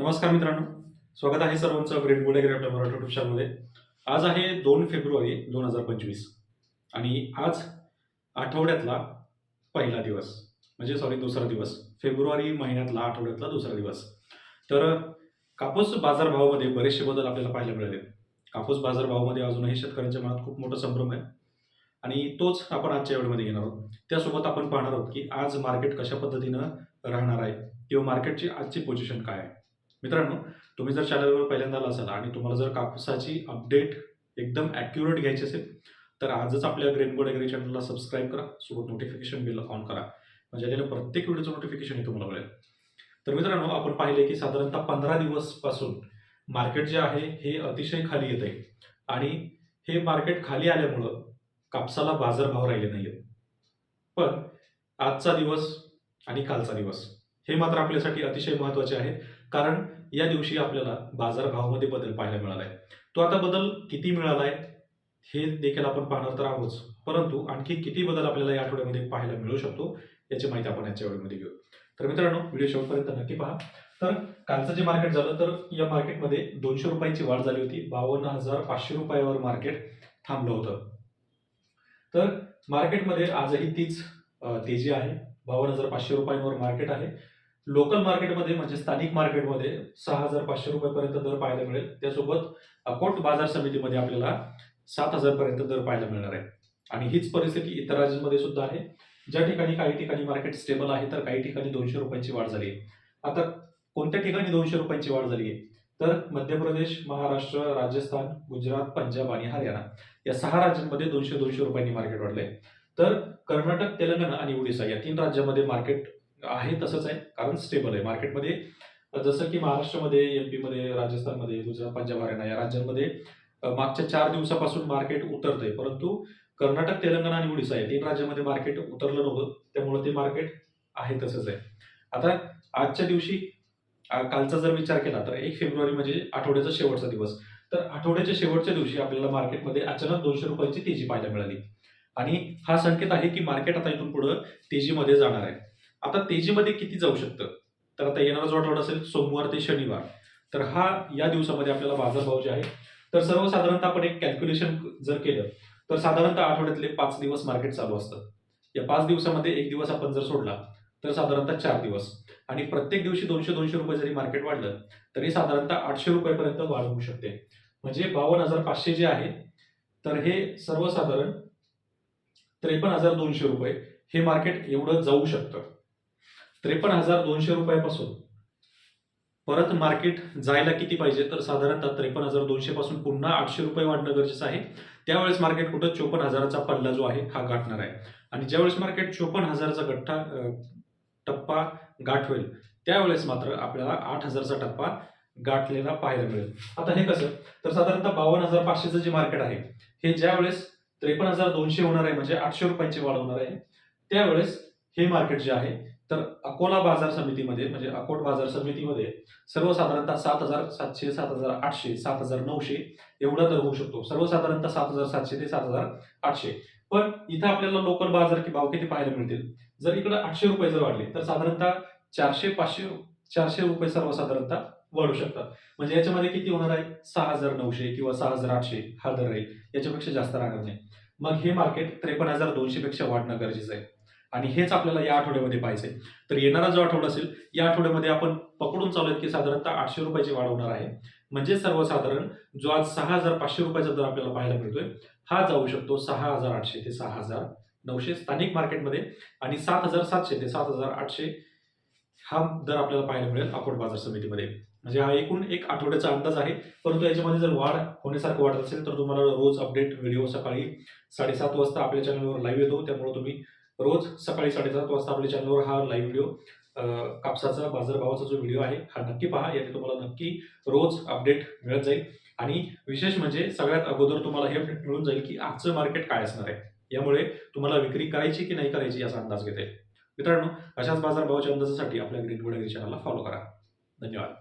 नमस्कार मित्रांनो. स्वागत आहे सर्वांचं ग्रेट बोले ग्रेट मराठी युट्यूब चॅनलमध्ये आज आहे दोन फेब्रुवारी दोन हजार पंचवीस आणि आज आठवड्यातला पहिला दिवस. म्हणजे सॉरी दुसरा दिवस. फेब्रुवारी महिन्यातला आठवड्यातला दुसरा दिवस. तर कापूस बाजारभावामध्ये बरेचसे बदल आपल्याला पाहायला मिळाले. कापूस बाजारभावामध्ये अजूनही शेतकऱ्यांच्या मनात खूप मोठा संभ्रम आहे. आणि तोच आपण आजच्या वेळेमध्ये घेणार आहोत. त्यासोबत आपण पाहणार आहोत की आज मार्केट कशा पद्धतीनं राहणार आहे किंवा मार्केटची आजची पोझिशन काय आहे. मित्रांनो तुम्ही जर चॅनलवर पहिल्यांदा आला असाल आणि तुम्हाला जर कापसाची अपडेट एकदम ॲक्युरेट घ्यायची असेल तर आजच आपल्या ग्रेन बोर्ड ॲग्री चॅनलला सबस्क्राईब करा सोबत नोटिफिकेशन बिल ऑन करा. म्हणजे आलेल्या प्रत्येक व्हिडिओचं नोटिफिकेशन हे तुम्हाला मिळेल. तर मित्रांनो आपण पाहिले की साधारणतः पंधरा दिवसपासून मार्केट जे आहे हे अतिशय खाली येत आहे. आणि हे मार्केट खाली आल्यामुळं कापसाला बाजारभाव राहिले नाही आहेत पण आजचा दिवस आणि कालचा दिवस हे मात्र आपल्यासाठी अतिशय महत्त्वाचे आहे. कारण या दिवशी आपल्याला बाजारभावामध्ये बदल पाहायला मिळाला आहे तो आता बदल किती मिळाला आहे हे देखील आपण पाहणार तर आहोत. परंतु आणखी किती बदल आपल्याला या आठवड्यामध्ये पाहायला मिळू शकतो याची माहिती आपण याच्या वेळेमध्ये घेऊ. तर मित्रांनो व्हिडिओ शेवटपर्यंत नक्की पहा. तर कालचं जे मार्केट झालं तर या मार्केटमध्ये दोनशे रुपयाची वाढ झाली होती. बावन्न हजार पाचशे रुपयावर मार्केट थांबलं होतं. तर मार्केटमध्ये आजही तीच तेजी आहे. बावन्न हजार पाचशे रुपयांवर मार्केट आहे. लोकल मार्केटमध्ये म्हणजे स्थानिक मार्केटमध्ये सहा हजार पाचशे रुपयापर्यंत दर पाहायला मिळेल. त्यासोबत अकोट बाजार समितीमध्ये आपल्याला सात हजारपर्यंत दर पाहायला मिळणार आहे. आणि हीच परिस्थिती इतर राज्यांमध्ये सुद्धा आहे. ज्या ठिकाणी काही ठिकाणी मार्केट स्टेबल आहे तर काही ठिकाणी दोनशे रुपयांची वाढ झाली आहे. आता कोणत्या ठिकाणी दोनशे रुपयांची वाढ झाली आहे? तर मध्य प्रदेश महाराष्ट्र राजस्थान गुजरात पंजाब आणि हरियाणा या सहा राज्यांमध्ये दोनशे दोनशे रुपयांनी मार्केट वाढले तर कर्नाटक तेलंगणा आणि ओडिशा या तीन राज्यामध्ये मार्केट आहे तसंच आहे. कारण स्टेबल आहे. मार्केटमध्ये जसं की महाराष्ट्रामध्ये एम पीमध्ये राजस्थानमध्ये गुजरात पंजाब हरियाणा या राज्यांमध्ये मागच्या चार दिवसापासून मार्केट उतरतंय. परंतु कर्नाटक तेलंगणा आणि ओडिसा या तीन राज्यामध्ये मार्केट उतरलं नव्हतं. त्यामुळे ते मार्केट आहे तसंच आहे. आता आजच्या दिवशी कालचा जर विचार केला तर एक फेब्रुवारी म्हणजे आठवड्याचा शेवटचा दिवस. तर आठवड्याच्या शेवटच्या दिवशी आपल्याला मार्केटमध्ये अचानक दोनशे रुपयाची तेजी पाहायला मिळाली. आणि हा संकेत आहे की मार्केट आता इथून पुढं तेजीमध्ये जाणार आहे. आता तेजीमध्ये किती जाऊ शकतं? तर आता येणारा जो आठवडा असेल सोमवार ते शनिवार. तर हा या दिवसामध्ये आपल्याला बाजारभाव जे आहे तर सर्वसाधारणतः आपण एक कॅल्क्युलेशन जर केलं तर साधारणतः आठवड्यातले पाच दिवस मार्केट चालू असतं. या पाच दिवसामध्ये एक दिवस आपण जर सोडला तर साधारणतः चार दिवस. आणि प्रत्येक दिवशी दोनशे दोनशे रुपये जरी मार्केट वाढलं तरी साधारणतः आठशे रुपयेपर्यंत वाढ होऊ शकते. म्हणजे बावन्न हजार पाचशे जे आहे तर हे सर्वसाधारण त्रेपन्न हजार दोनशे रुपये हे मार्केट एवढं जाऊ शकतं. त्रेपन्न हजार दोनशे रुपयापासून. परत मार्केट जायला किती पाहिजे? तर साधारणतः त्रेपन्न हजार दोनशे पासून पुन्हा आठशे रुपये वाढणं गरजेचं आहे. त्यावेळेस मार्केट कुठं? चोपन्न हजाराचा पल्ला जो आहे हा गाठणार आहे. आणि ज्यावेळेस मार्केट चोपन्न हजाराचा गठ्ठा टप्पा गाठवेल त्यावेळेस मात्र आपल्याला आठ हजारचा टप्पा गाठलेला पाहायला मिळेल. आता हे कसं? तर साधारणतः बावन्न हजार पाचशेचं जे मार्केट आहे हे ज्यावेळेस त्रेपन्न हजार दोनशे होणार आहे म्हणजे आठशे रुपयांची वाढ होणार आहे त्यावेळेस हे मार्केट जे आहे तर अकोला बाजार समितीमध्ये म्हणजे अकोट बाजार समितीमध्ये सर्वसाधारणतः सात हजार सातशे सात हजार आठशे सात हजार नऊशे एवढा दर होऊ शकतो. सर्वसाधारणतः सात हजार सातशे ते सात हजार आठशे. पण इथं आपल्याला लोकल बाजार की भाव किती पाहायला मिळतील? जर इकडे आठशे रुपये जर वाढले तर साधारणतः चारशे पाचशे चारशे रुपये सर्वसाधारणतः वाढू शकतात. म्हणजे याच्यामध्ये किती होणार आहे? सहा हजार नऊशे किंवा सहा हजार आठशे हा दर राहील. याच्यापेक्षा जास्त राहणार नाही. मग हे मार्केट त्रेपन्न हजार दोनशे पेक्षा वाढणं गरजेचं आहे. आणि हेच आपल्याला या आठवड्यामध्ये पाहिजे तर येणारा जो आठवडा असेल या आठवड्यामध्ये आपण पकडून चालू की साधारणतः आठशे रुपयाची वाढ होणार आहे. म्हणजे सर्वसाधारण जो आज सहा हजार पाचशे रुपयाचा दर आपल्याला पाहायला मिळतोय हा जाऊ शकतो सहा हजार आठशे ते सहा हजार नऊशे स्थानिक मार्केटमध्ये आणि सात हजार सातशे ते सात हजार आठशे हा दर आपल्याला पाहायला मिळेल अकोट बाजार समितीमध्ये. म्हणजे हा एकूण एक आठवड्याचा अंदाज आहे. परंतु याच्यामध्ये जर वाढ होण्यासारखं वाटत असेल तर तुम्हाला रोज अपडेट व्हिडिओ सकाळी साडेसात वाजता आपल्या चॅनलवर लाईव्ह येतो. त्यामुळे तुम्ही रोज सकाळी साडेसात वाजता आपल्या चॅनलवर हा लाईव्ह व्हिडिओ कापसाचा बाजारभावाचा जो व्हिडिओ आहे हा नक्की पहा. याने तुम्हाला नक्की रोज अपडेट मिळत जाईल. आणि विशेष म्हणजे सगळ्यात अगोदर तुम्हाला हे मिळून जाईल की आजचं मार्केट काय असणार आहे. यामुळे तुम्हाला विक्री करायची की नाही करायची याचा अंदाज घेता येईल. मित्रांनो अशाच बाजारभावाच्या अंदाजासाठी आपल्या ग्रीन गुड चॅनलला फॉलो करा. धन्यवाद.